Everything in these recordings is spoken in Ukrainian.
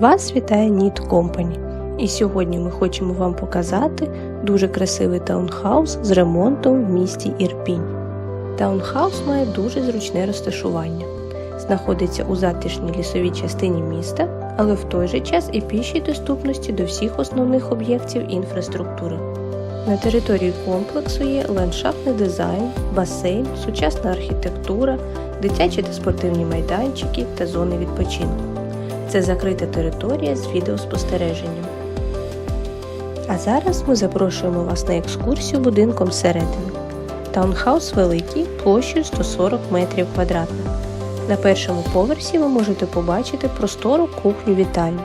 Вас вітає Need Company. І сьогодні ми хочемо вам показати дуже красивий таунхаус з ремонтом в місті Ірпінь. Таунхаус має дуже зручне розташування. Знаходиться у затишній лісовій частині міста, але в той же час і пішій доступності до всіх основних об'єктів інфраструктури. На території комплексу є ландшафтний дизайн, басейн, сучасна архітектура, дитячі та спортивні майданчики та зони відпочинку. Це закрита територія з відеоспостереженням. А зараз ми запрошуємо вас на екскурсію будинком всередину. Таунхаус великий, площею 140 метрів квадратних. На першому поверсі ви можете побачити простору кухню вітальню.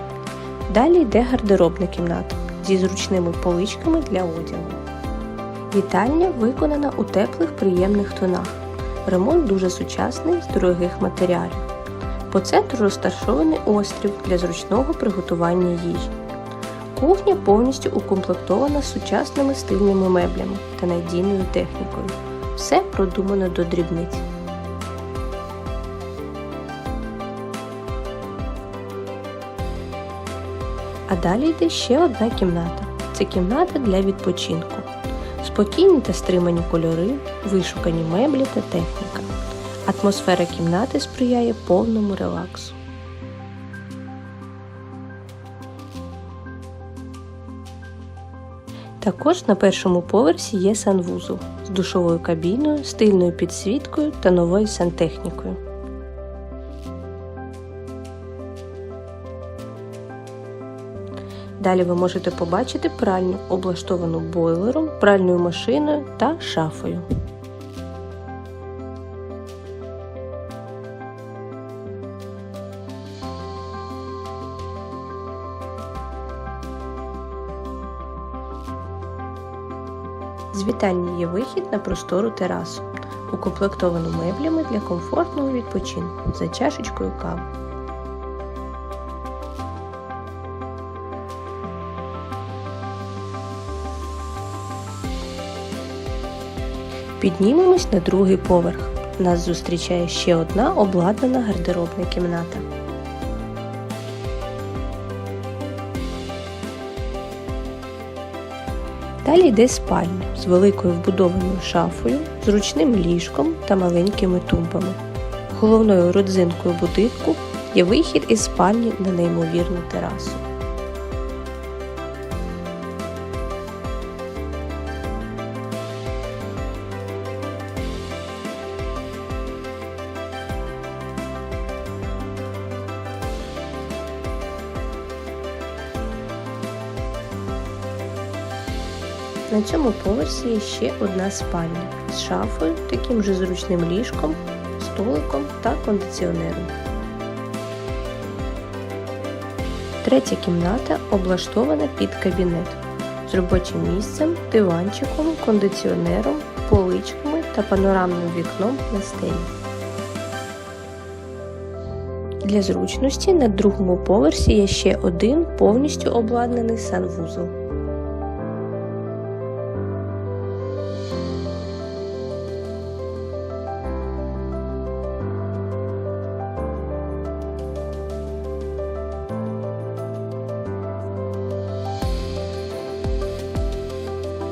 Далі йде гардеробна кімната зі зручними поличками для одягу. Вітальня виконана у теплих приємних тонах. Ремонт дуже сучасний з дорогих матеріалів. По центру розташований острів для зручного приготування їжі. Кухня повністю укомплектована сучасними стильними меблями та надійною технікою. Все продумано до дрібниць. А далі йде ще одна кімната. Це кімната для відпочинку. Спокійні та стримані кольори, вишукані меблі та техніка. Атмосфера кімнати сприяє повному релаксу. Також на першому поверсі є санвузол з душовою кабіною, стильною підсвіткою та новою сантехнікою. Далі ви можете побачити пральню, облаштовану бойлером, пральною машиною та шафою. З вітальні є вихід на простору терасу, укомплектовану меблями для комфортного відпочинку за чашечкою кави. Піднімемось на другий поверх. Нас зустрічає ще одна обладнана гардеробна кімната. Далі йде спальня з великою вбудованою шафою, зручним ліжком та маленькими тумбами. Головною родзинкою будинку є вихід із спальні на неймовірну терасу. На цьому поверсі є ще одна спальня з шафою, таким же зручним ліжком, столиком та кондиціонером. Третя кімната облаштована під кабінет з робочим місцем, диванчиком, кондиціонером, поличками та панорамним вікном на стелі. Для зручності на другому поверсі є ще один повністю обладнаний санвузол.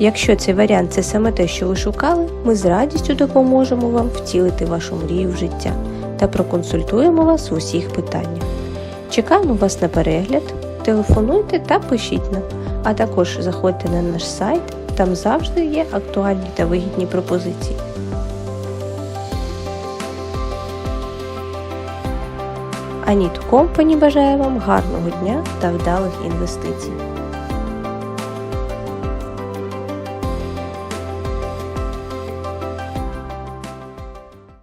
Якщо цей варіант це саме те, що ви шукали, ми з радістю допоможемо вам втілити вашу мрію в життя та проконсультуємо вас в усіх питаннях. Чекаємо вас на перегляд, телефонуйте та пишіть нам, а також заходьте на наш сайт, там завжди є актуальні та вигідні пропозиції. Аніт Компані бажає вам гарного дня та вдалих інвестицій.